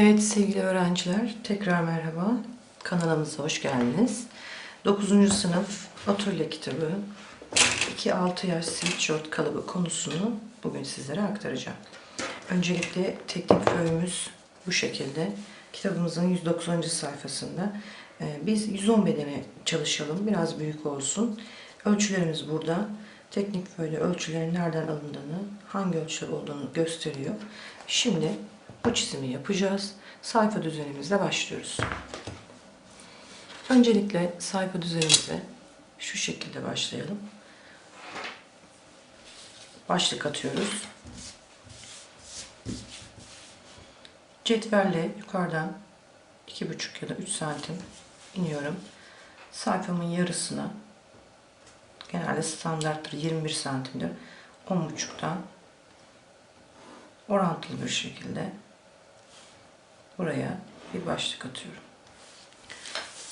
Evet sevgili öğrenciler, tekrar merhaba. Kanalımıza hoş geldiniz. 9. sınıf atölye kitabı 2-6 yaş sweatshirt kalıbı konusunu bugün sizlere aktaracağım. Öncelikle teknik öğümüz bu şekilde. Kitabımızın 190. sayfasında e, biz 110 bedene çalışalım. Biraz büyük olsun. Ölçülerimiz burada. Teknik böyle ölçülerin nereden alındığını, hangi ölçüler olduğunu gösteriyor. Şimdi bu çizimi yapacağız. Sayfa düzenimizle başlıyoruz. Öncelikle sayfa düzenimize şu şekilde başlayalım. Başlık atıyoruz. Cetvelle yukarıdan 2,5 ya da 3 santim iniyorum. Sayfamın yarısına genelde standarttır 21 santimdir. 10,5'tan orantılı bir şekilde buraya bir başlık atıyorum.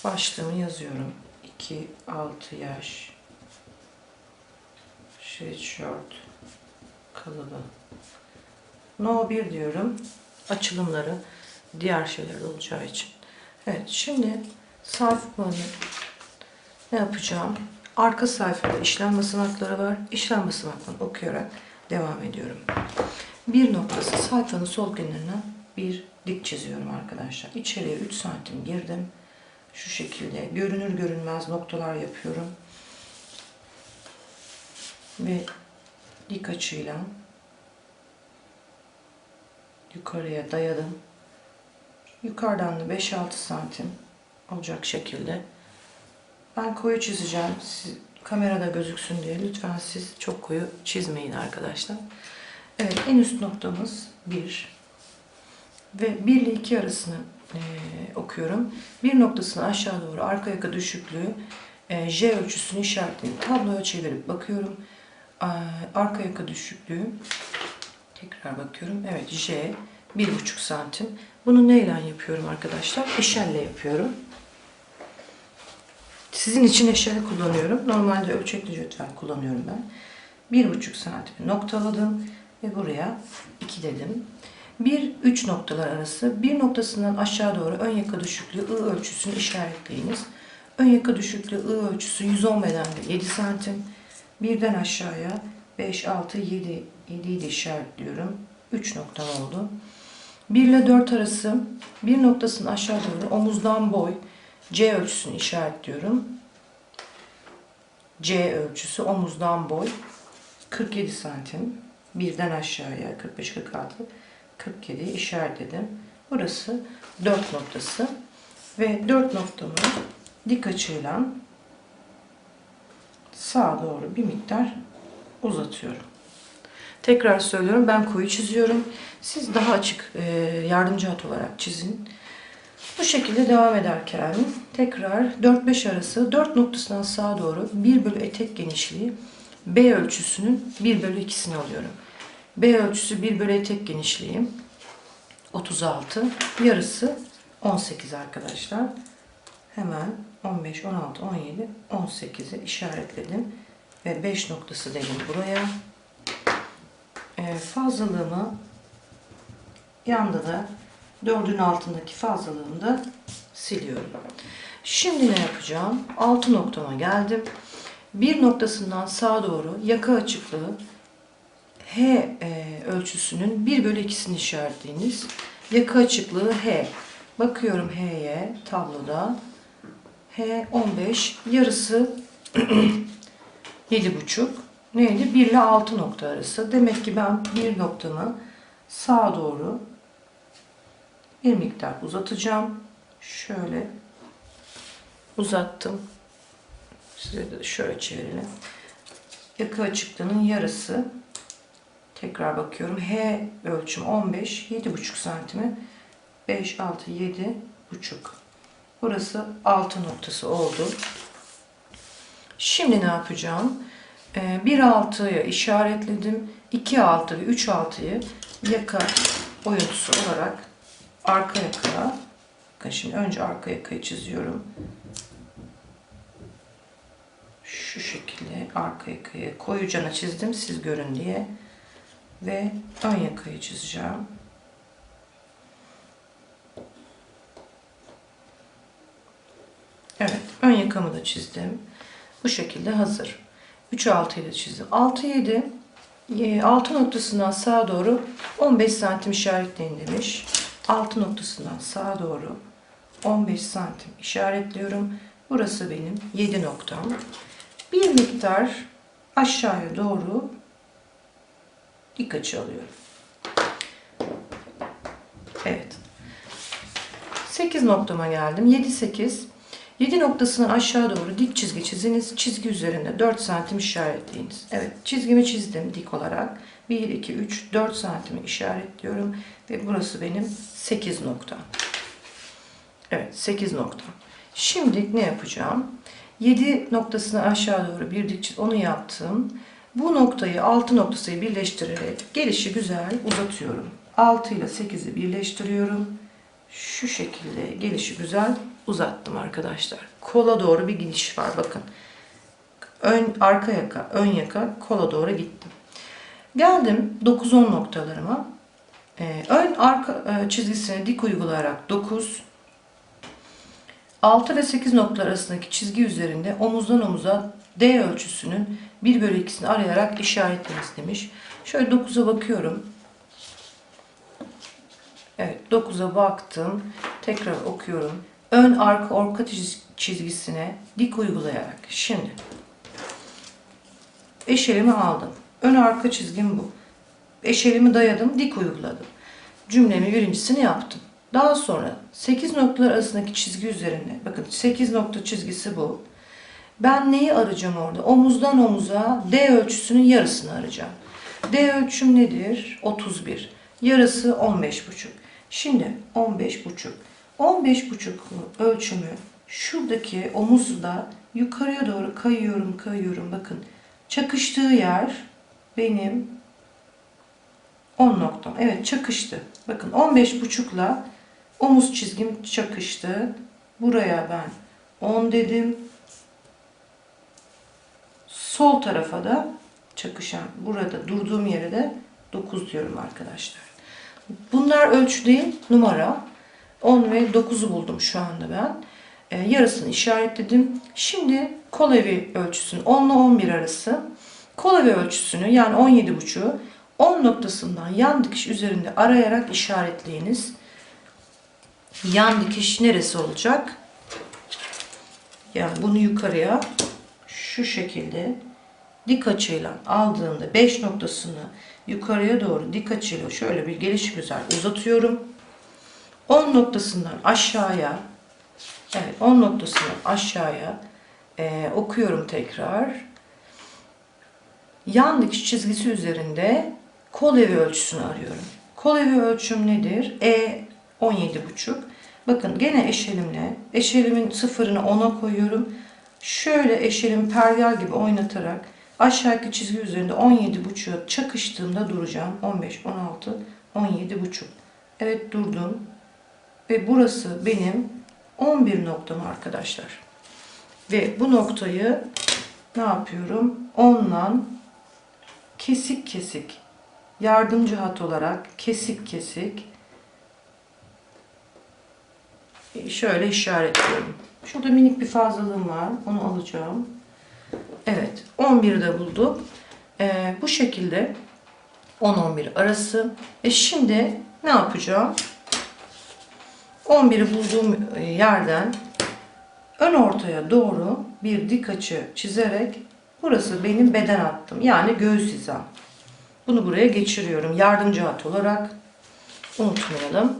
Başlığımı yazıyorum. 2-6 yaş sweatshirt kalıbı. No 1 diyorum. Açılımları diğer şeyler olacağı için. Evet şimdi sayfamı ne yapacağım? Arka sayfada işlem basamakları var. İşlem basamaklarını okuyarak devam ediyorum. Bir noktası sayfanın sol kenarına bir dik çiziyorum arkadaşlar. İçeriye 3 santim girdim. Şu şekilde görünür görünmez noktalar yapıyorum. Ve dik açıyla yukarıya dayadım. Yukarıdan da 5-6 santim olacak şekilde. Ben koyu çizeceğim. Siz, kamerada gözüksün diye lütfen siz çok koyu çizmeyin arkadaşlar. Evet en üst noktamız 1 ve 1 ile 2 arasını e, okuyorum. Bir noktasını aşağı doğru arka yaka düşüklüğü e, J ölçüsünü işaretleyip tabloya çevirip bakıyorum. E, arka yaka düşüklüğü tekrar bakıyorum. Evet J 1,5 santim. Bunu neyle yapıyorum arkadaşlar? Eşelle yapıyorum. Sizin için eşel kullanıyorum. Normalde ölçekli cetvel kullanıyorum ben. 1,5 santim noktaladım ve buraya 2 dedim. 1-3 noktalar arası bir noktasından aşağı doğru ön yaka düşüklüğü I ölçüsünü işaretleyiniz. Ön yaka düşüklüğü I ölçüsü 110 bedende 7 santim. Birden aşağıya 5, 6, 7, 7'yi de işaretliyorum. 3 noktam oldu. 1 ile 4 arası bir noktasının aşağı doğru omuzdan boy C ölçüsünü işaretliyorum. C ölçüsü omuzdan boy 47 santim. Birden aşağıya 45 46 47 işaretledim. Burası 4 noktası ve 4 noktamı dik açıyla sağa doğru bir miktar uzatıyorum. Tekrar söylüyorum ben koyu çiziyorum. Siz daha açık e, yardımcı hat olarak çizin. Bu şekilde devam ederken tekrar 4-5 arası 4 noktasından sağa doğru 1 bölü etek genişliği B ölçüsünün 1 bölü 2'sini alıyorum. B ölçüsü 1 bölü etek genişliği 36. Yarısı 18 arkadaşlar. Hemen 15, 16, 17, 18'i işaretledim. Ve 5 noktası dedim buraya. Ee, fazlalığımı yanda da 4'ün altındaki fazlalığımı da siliyorum. Şimdi ne yapacağım? 6 noktama geldim. Bir noktasından sağa doğru yaka açıklığı H e, ölçüsünün 1 bölü 2'sini işaretleyiniz. Yaka açıklığı H. Bakıyorum H'ye tabloda. H 15. Yarısı 7,5. Neydi? 1 ile 6 nokta arası. Demek ki ben bir noktamı sağa doğru bir miktar uzatacağım. Şöyle uzattım. Size de şöyle çevirelim. Yaka açıklığının yarısı Tekrar bakıyorum. H ölçüm 15. 7,5 santimi. 5, 6, 7 buçuk. Burası 6 noktası oldu. Şimdi ne yapacağım? 1 ee, 6'ya işaretledim. 2 6 ve 3 6'yı yaka oyuntusu olarak arka yaka bakın şimdi önce arka yakayı çiziyorum. Şu şekilde arka yakayı koyucana çizdim siz görün diye ve ön yakayı çizeceğim. Evet, ön yakamı da çizdim. Bu şekilde hazır. 3 6 ile çizdim. 6 7 6 noktasından sağa doğru 15 santim işaretleyin demiş. 6 noktasından sağa doğru 15 santim işaretliyorum. Burası benim 7 noktam. Bir miktar aşağıya doğru dik açı alıyorum. Evet. 8 noktama geldim. 7 8. 7 noktasını aşağı doğru dik çizgi çiziniz. Çizgi üzerinde 4 santim işaretleyiniz. Evet, çizgimi çizdim dik olarak. 1 2 3 4 santimi işaretliyorum ve burası benim 8 noktam. Evet, 8 nokta. Şimdi ne yapacağım? 7 noktasını aşağı doğru bir dik çiz, onu yaptım. Bu noktayı 6 noktasıyı birleştirerek gelişi güzel uzatıyorum. 6 ile 8'i birleştiriyorum. Şu şekilde gelişi güzel uzattım arkadaşlar. Kola doğru bir gidiş var bakın. Ön arka yaka, ön yaka kola doğru gittim. Geldim 9-10 noktalarıma. Ee, ön arka e, çizgisine dik uygulayarak 9 6 ve 8 noktalar arasındaki çizgi üzerinde omuzdan omuza D ölçüsünün 1 bölü 2'sini arayarak işaretleniz demiş. Şöyle 9'a bakıyorum. Evet 9'a baktım. Tekrar okuyorum. Ön arka orka çiz- çizgisine dik uygulayarak. Şimdi eşelimi aldım. Ön arka çizgim bu. Eşelimi dayadım, dik uyguladım. Cümlemin birincisini yaptım. Daha sonra 8 noktalar arasındaki çizgi üzerinde, bakın 8 nokta çizgisi bu. Ben neyi arayacağım orada? Omuzdan omuza D ölçüsünün yarısını arayacağım. D ölçüm nedir? 31. Yarısı 15,5. Şimdi 15,5. 15,5 ölçümü şuradaki omuzda yukarıya doğru kayıyorum, kayıyorum. Bakın çakıştığı yer benim 10 noktam. Evet çakıştı. Bakın 15,5 ile omuz çizgim çakıştı. Buraya ben 10 dedim. Sol tarafa da çakışan burada durduğum yere de 9 diyorum arkadaşlar. Bunlar ölçü değil numara. 10 ve 9'u buldum şu anda ben. Ee, yarısını işaretledim. Şimdi kol evi ölçüsünü 10 ile 11 arası. Kol evi ölçüsünü yani 17,5'u 10 noktasından yan dikiş üzerinde arayarak işaretleyiniz. Yan dikiş neresi olacak? Yani bunu yukarıya şu şekilde dik açıyla aldığımda 5 noktasını yukarıya doğru dik açıyla şöyle bir geliş güzel uzatıyorum. 10 noktasından aşağıya evet 10 noktasından aşağıya e, okuyorum tekrar. Yan dikiş çizgisi üzerinde kol evi ölçüsünü arıyorum. Kol evi ölçüm nedir? E 17,5. Bakın gene eşelimle eşelimin sıfırını 10'a koyuyorum. Şöyle eşelimi pergel gibi oynatarak aşağıki çizgi üzerinde 17,5'a çakıştığımda duracağım. 15, 16, 17,5. Evet durdum. Ve burası benim 11 noktam arkadaşlar. Ve bu noktayı ne yapıyorum? 10'dan kesik kesik yardımcı hat olarak kesik kesik şöyle işaretliyorum. Şurada minik bir fazlalığım var. Onu alacağım. Evet. 11'i de bulduk. Ee, bu şekilde 10-11 arası. E şimdi ne yapacağım? 11'i bulduğum yerden ön ortaya doğru bir dik açı çizerek burası benim beden hattım. Yani göğüs hizam. Bunu buraya geçiriyorum. Yardımcı hat olarak. Unutmayalım.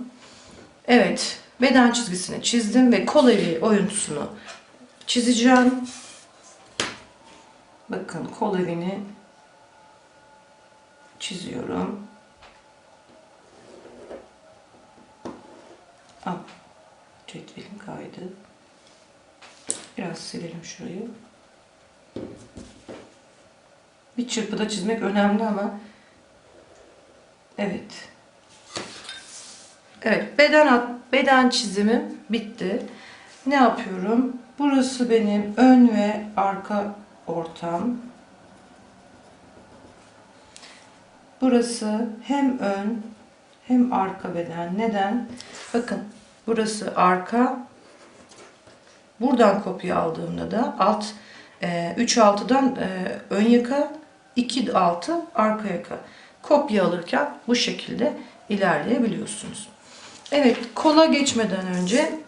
Evet. Beden çizgisini çizdim ve kol evi oyuntusunu çizeceğim. Bakın kol evini çiziyorum. Al. Cetvelim kaydı. Biraz silelim şurayı. Bir çırpıda çizmek önemli ama evet. Evet, beden at, beden çizimim bitti. Ne yapıyorum? Burası benim ön ve arka ortam. Burası hem ön hem arka beden. Neden? Bakın burası arka, Buradan kopya aldığımda da alt 3 altıdan e, ön yaka 2 altı arka yaka. Kopya alırken bu şekilde ilerleyebiliyorsunuz. Evet kola geçmeden önce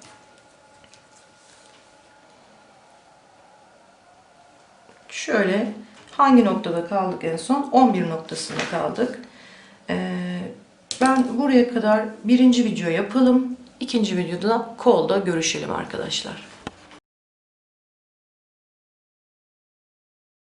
şöyle hangi noktada kaldık en son? 11 noktasında kaldık. Ee, ben buraya kadar birinci video yapalım. İkinci videoda kolda görüşelim arkadaşlar.